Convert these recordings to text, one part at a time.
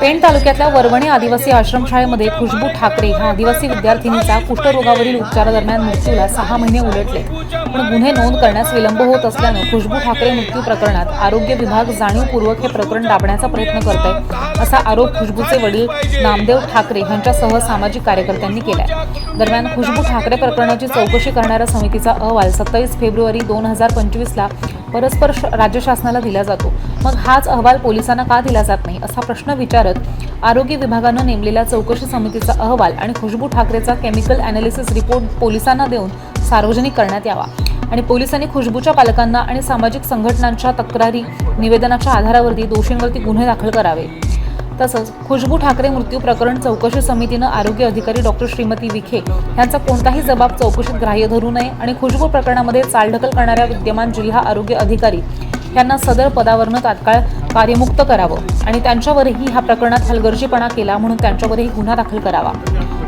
पेण तालुक्यातल्या वरवणी आदिवासी आश्रमशाळेमध्ये खुशबू ठाकरे ह्या आदिवासी विद्यार्थिनीचा कुष्ठरोगावरील उपचारादरम्यान मृत्यूला सहा महिने उलटले. पण गुन्हे नोंद करण्यास विलंब होत असल्यानं खुशबू ठाकरे मृत्यू प्रकरणात आरोग्य विभाग जाणीवपूर्वक हे प्रकरण दाबण्याचा प्रयत्न करत आहे असा आरोप खुशबूचे वडील नामदेव ठाकरे यांच्यासह सामाजिक कार्यकर्त्यांनी केलाय. दरम्यान खुशबू ठाकरे प्रकरणाची चौकशी करणाऱ्या समितीचा अहवाल सत्तावीस फेब्रुवारी दोन हजार पंचवीसला परस्पर श- राज्य शासनाला दिला जातो. मग हाच अहवाल पोलिसांना का दिला जात नाही असा प्रश्न विचारत आरोग्य विभागानं नेमलेल्या चौकशी समितीचा अहवाल आणि खुशबू ठाकरेचा केमिकल अनालिसिस रिपोर्ट पोलिसांना देऊन सार्वजनिक करण्यात यावा. आणि पोलिसांनी खुशबूच्या पालकांना आणि सामाजिक संघटनांच्या तक्रारी निवेदनाच्या आधारावरती दोषींवरती गुन्हे दाखल करावे. तसंच खुशबू ठाकरे मृत्यू प्रकरण चौकशी समितीनं आरोग्य अधिकारी डॉक्टर श्रीमती विखे यांचा कोणताही जबाब चौकशीत ग्राह्य धरू नये आणि खुशबू प्रकरणामध्ये चालढकल करणाऱ्या विद्यमान जिल्हा आरोग्य अधिकारी ह्यांना सदर पदावरनं तात्काळ कार्यमुक्त करावं आणि त्यांच्यावरही ह्या प्रकरणात हलगर्जीपणा केला म्हणून त्यांच्यावरही गुन्हा दाखल करावा.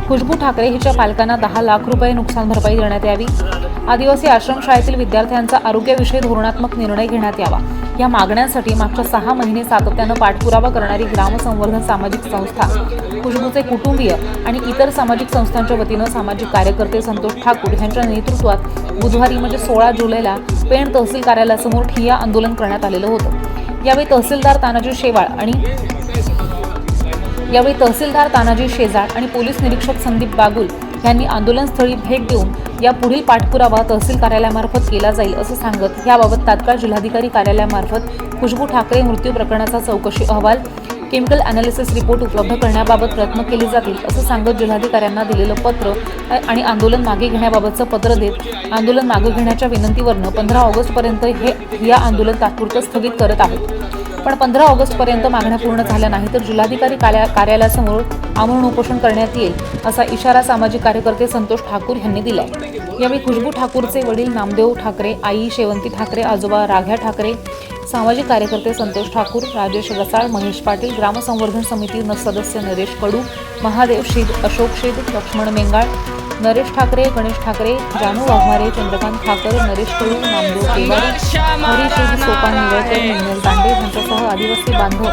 खुशबू ठाकरे हिच्या पालकांना दहा लाख रुपये नुकसान भरपाई देण्यात यावी. आदिवासी आश्रमशाळेतील विद्यार्थ्यांचा आरोग्याविषयी धोरणात्मक निर्णय घेण्यात यावा. या मागण्यांसाठी मागच्या सहा महिने सातत्यानं पाठपुरावा करणारी ग्रामसंवर्धन सामाजिक संस्था खुशबूचे कुटुंबीय आणि इतर सामाजिक संस्थांच्या वतीनं सामाजिक कार्यकर्ते संतोष ठाकूर यांच्या नेतृत्वात बुधवारी म्हणजे सोळा जुलैला पेण तहसील कार्यालयासमोर ठिया आंदोलन करण्यात आलेलं होतं. यावेळी तहसीलदार तानाजी शेवाळ आणि यावेळी तहसीलदार तानाजी शेजाळ आणि पोलीस निरीक्षक संदीप बागुल यांनी आंदोलनस्थळी भेट देऊन या पुढील पाठपुरावा तहसील कार्यालयामार्फत केला जाईल असं सांगत याबाबत तात्काळ जिल्हाधिकारी कार्यालयामार्फत खुशबू ठाकरे मृत्यू प्रकरणाचा चौकशी अहवाल केमिकल अनालिसिस रिपोर्ट उपलब्ध करण्याबाबत प्रयत्न केले जातील असं सांगत जिल्हाधिकाऱ्यांना दिलेलं पत्र आणि आंदोलन मागे घेण्याबाबतचं पत्र देत आंदोलन मागे घेण्याच्या विनंतीवरनं पंधरा ऑगस्टपर्यंत हे या आंदोलन तात्पुरतं स्थगित करत आहोत. पण पंधरा ऑगस्टपर्यंत मागण्या पूर्ण झाल्या नाही तर जिल्हाधिकारी कार्यालयासमोर आमरण उपोषण करण्यात येईल असा इशारा सामाजिक कार्यकर्ते संतोष ठाकूर यांनी दिलाय. यावेळी खुशबू ठाकूरचे वडील नामदेव ठाकरे आई शेवंती ठाकरे आजोबा राघ्या ठाकरे सामाजिक कार्यकर्ते संतोष ठाकूर राजेश रसाळ महेश पाटील ग्रामसंवर्धन समिती सदस्य नरेश कडू महादेव शिद अशोक शिद लक्ष्मण मेंगाळ नरेश ठाकरे गणेश ठाकरे जानू वाघमारे चंद्रकांत ठाकर नरेश कडू नामदेव केवारी सोपान निवळकर मंगल दांडे यांच्यासह आदिवासी बांधव